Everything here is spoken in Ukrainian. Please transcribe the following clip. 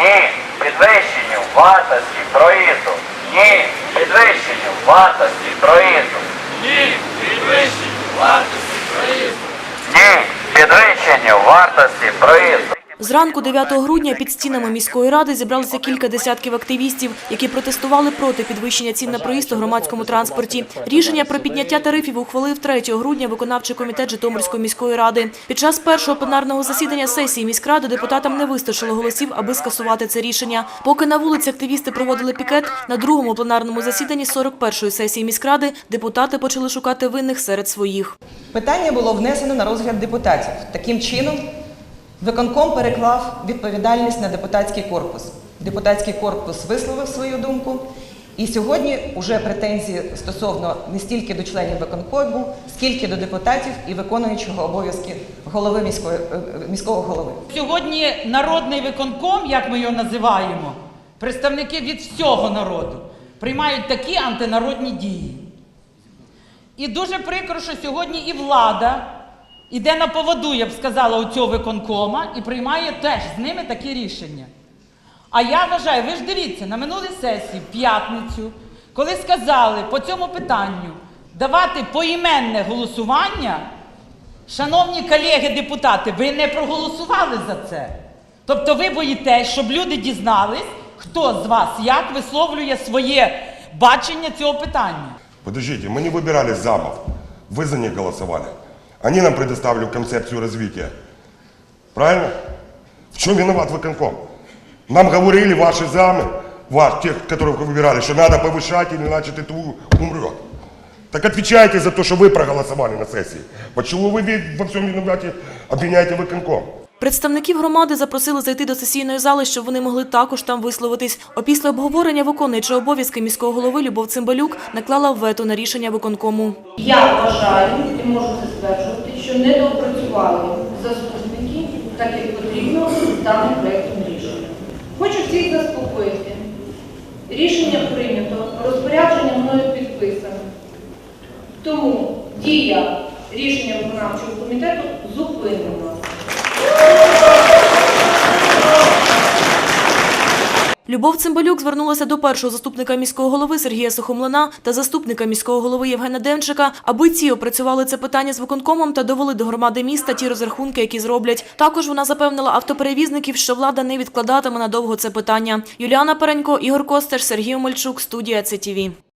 Ні підвищенню вартості проїзду. Ні підвищенню вартості проїзду. Ні, підвищенню вартості проїзду. Ні підвищенню вартості проїзду. Зранку 9 грудня під стінами міської ради зібралися кілька десятків активістів, які протестували проти підвищення цін на проїзд у громадському транспорті. Рішення про підняття тарифів ухвалив 3 грудня виконавчий комітет Житомирської міської ради. Під час першого пленарного засідання сесії міськради депутатам не вистачило голосів, аби скасувати це рішення. Поки на вулиці активісти проводили пікет, на другому пленарному засіданні 41-ї сесії міськради депутати почали шукати винних серед своїх. Питання було внесено на розгляд депутатів. Таким чином, виконком переклав відповідальність на депутатський корпус. Депутатський корпус висловив свою думку. І сьогодні вже претензії стосовно не стільки до членів виконкому, скільки до депутатів і виконуючого обов'язки голови міської, е, е, міського голови. Сьогодні народний виконком, як ми його називаємо, представники від всього народу, приймають такі антинародні дії. І дуже прикро, що сьогодні і влада іде на поводу, я б сказала, у цього виконкома і приймає теж з ними такі рішення. А я вважаю, ви ж дивіться, на минулій сесії, в п'ятницю, коли сказали по цьому питанню давати поіменне голосування, Шановні колеги-депутати, ви не проголосували за це. Тобто ви боїтесь, щоб люди дізнались, хто з вас як висловлює своє бачення цього питання. Подождите, мы не выбирали замов. Вы за них голосовали. Они нам предоставили концепцию развития. Правильно? В чем виноват выконком? Нам говорили ваши замы, ваш, тех, которых вы выбирали, что надо повышать, иначе ты умрет. Так отвечайте за то, что вы проголосовали на сессии. Почему вы ве- во всем виновате обвиняете выконком? Представників громади запросили зайти до сесійної зали, щоб вони могли також там висловитись. Опісля обговорення виконуючого обов'язки міського голови Любов Цимбалюк наклала вето на рішення виконкому. Я вважаю і можу це стверджувати, що не допрацювали заступники так, як потрібно даним проєктом рішення. Хочу всіх заспокоїти. Рішення прийнято, розпорядження мною підписано. Тому дія рішення виконавчого комітету зупинена. Любов Цимбалюк звернулася до першого заступника міського голови Сергія Сухомлина та заступника міського голови Євгена Демчика, аби ці опрацювали це питання з виконкомом та довели до громади міста ті розрахунки, які зроблять. Також вона запевнила автоперевізників, що влада не відкладатиме надовго це питання. Юліана Паренько, Ігор Костеш, Сергій Омельчук, студія ЦТВ.